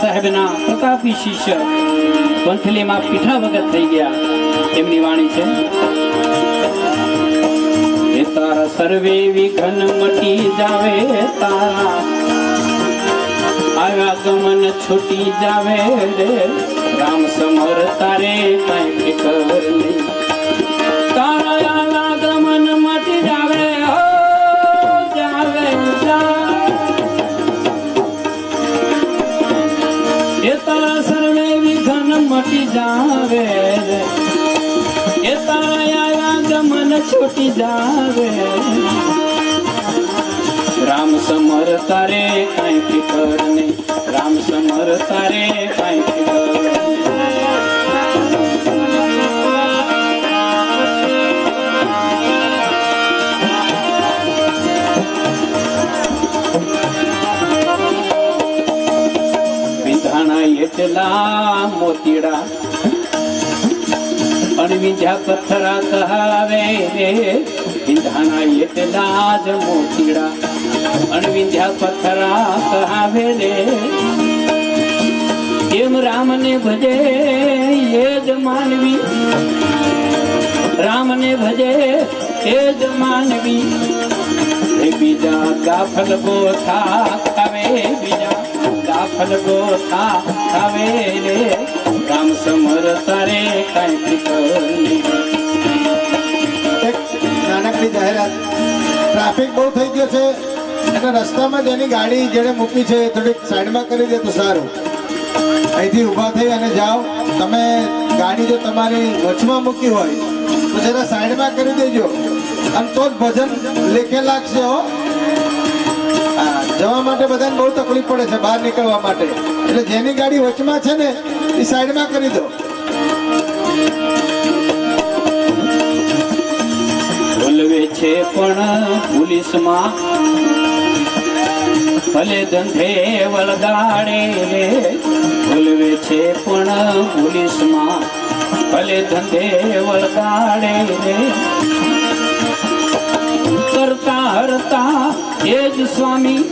સાહેબના પ્રતાપી શિષ્ય વંથલીમાં પીઠા વગર થઈ ગયા. એમની વાણી છે તારા સર્વે વિઘન મટી જાવે તારા. આવ્યા છૂટી જાવે રે. રામ સમર તારે કઈ ફિકર નહીં. મટી જાવે એ તારા આયા છોટી છૂટી જાવે રામ સમર તારે કાંઈ ફિકર નહીં. રામ સમર તારે કાંઈ એટલા મોતીડા. અણવિજા પથ્થરા કહાવે રે. વિધાણા એટલા જ મોતીડા. અણવિજા પથરા કહાવે રે. કેમ રામને ભજે એ જ માનવી? રામને ભજે એ જ માનવી? બીજા ગાફલ ગોથા ખાવે, બીજા ગાફલ ગોથા કાંઈ ફિકર નહીં એક નાનકડી જાહેરાત. ટ્રાફિક બહુ થઈ ગયો છે. અને રસ્તામાં જેની ગાડી જેણે મૂકી છે થોડીક સાઈડમાં કરી દે તો સારું. અહીંથી ઊભા થઈ અને જાઓ. તમે ગાડી જો તમારી વચમાં મૂકી હોય તો જરા સાઈડમાં કરી દેજો. અને તો જ ભજન લેખે લાગશે હા, જવા માટે બધાને બહુ તકલીફ પડે છે બહાર નીકળવા માટે. એટલે જેની ગાડી વચમાં છે ને, એ સાઈડમાં કરી દો. બોલવે છે પણ પોલીસમાં ભલે ધંધે વળગાડે રે, બોલવે છે પણ પોલીસમાં ભલે ધંધે વળગાડે રે. કરતા હરતા એ જ સ્વામી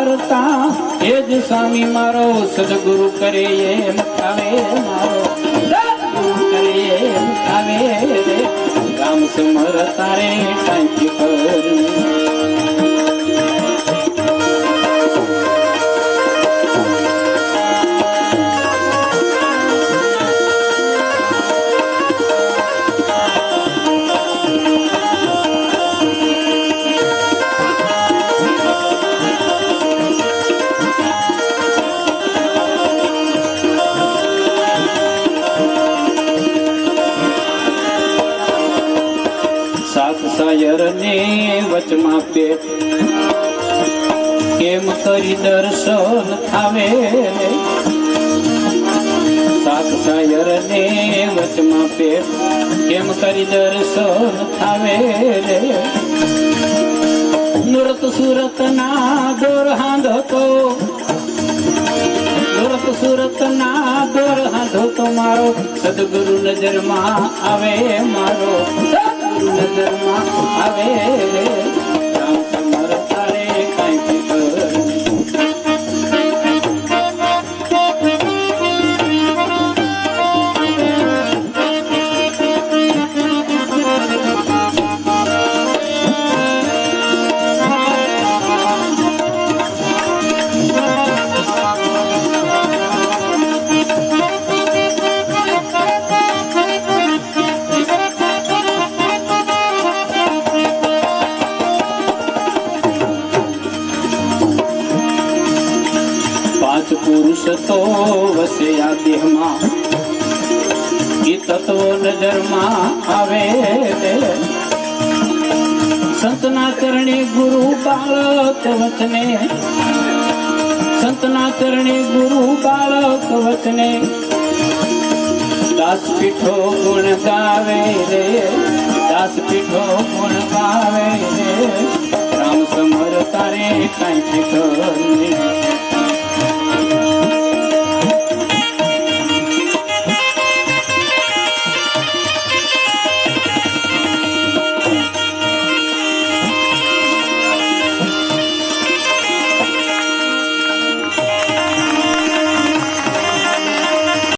હરતા એ જ સ્વામી મારો સદગુરુ કરે એમ આવે મારો. સદગુરુ કરે એમ આવે રામ સમર તારે કાંઈ ફિકર સાત સાયર ને વચમાં પેટ કેમ કરી દર્શન રે સાત સાયર ને વચમાં પેટ કેમ કરી દર્શન થાવે રે? નુરત સુરત ના દોર હાંધો તો સુરત સુરત ના દોર હાંધો તો મારો. સદગુરુ નજરમાં આવે મારો. નજરમાં આવે પાંચ પુરુષ તો વસે આ દેહમાં. એ તત્વો નજરમાં આવે સંતના ચરણે ગુરુ બાળક વચને. સંતના ચરણે ગુરુ બાળક વચને. દાસ પીઠો ગુણ ગાવે રે દાસ પીઠો ગુણ ગાવે રે રામ સમર તારે કાંઈ નહીં.